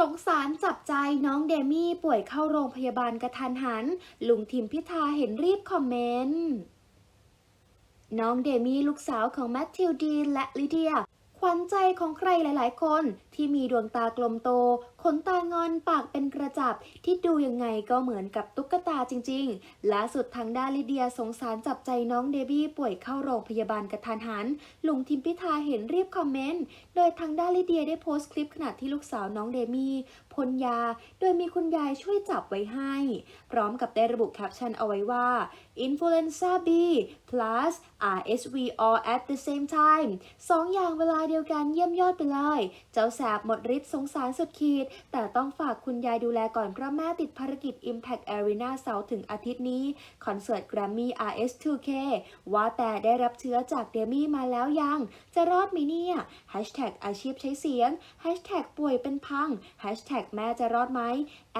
สงสารจับใจน้องเดมี่ป่วยเข้าโรงพยาบาลกระทันหัน ลุงทิมพิธาเห็นรีบคอมเมนต์ น้องเดมี่ลูกสาวของแมทธิวดีนและลิเดีย ขวัญใจของใครหลาย ๆ คนที่มีดวงตากลมโต ขนตางอนปากเป็นกระจับ ที่ดูยังไงก็เหมือนกับตุ๊กตาจริงๆล่าสุดทางด้านลิเดียสงสารจับใจน้องเดบี้ป่วยเข้าโรงพยาบาลกระทันหัน ลุงทิมพิธาเห็นรีบคอมเมนต์ โดยทางด้านลิเดียได้โพสต์คลิปขณะที่ลูกสาวน้องเดมี่พ่นยา โดยมีคุณยายช่วยจับไว้ให้ พร้อมกับได้ระบุแคปชั่นเอาไว้ว่า Influenza B plus RSV all at the same time สองอย่างเวลาเดียวกันเยี่ยมยอดไปเลย เจ้าแสบหมดฤทธิ์สงสารสุดขีด แต่ต้องฝากคุณยายดูแลก่อนเพราะแม่ติดภารกิจ Impact Arena เสาร์ถึงอาทิตย์นี้ คอนเสิร์ต Grammy RS2K ว่าแต่ได้รับเชื้อจากเดมี่มาแล้วยัง จะรอดไหมเนี่ยอาชีพใช้เสียง ป่วยเป็นพัง แม่จะรอดไหม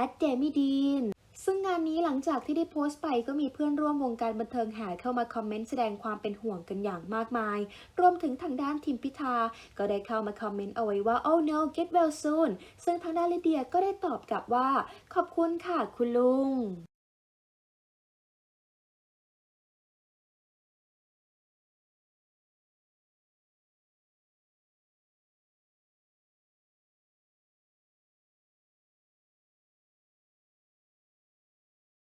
at d e m i d e a n ซึ่งงานนี้หลังจากที่ได้โพสต์ไปก็มีเพื่อนร่วมวงการบันเทิงแห่เข้ามาคอมเมนต์แสดงความเป็นห่วงกันอย่างมากมาย รวมถึงทางด้านทีมพิธา ก็ได้เข้ามาคอมเมนต์เอาไว้ว่า oh no get well soon ซึ่งทางด้านลิเดียก็ได้ตอบกลับว่า ขอบคุณค่ะคุณลุง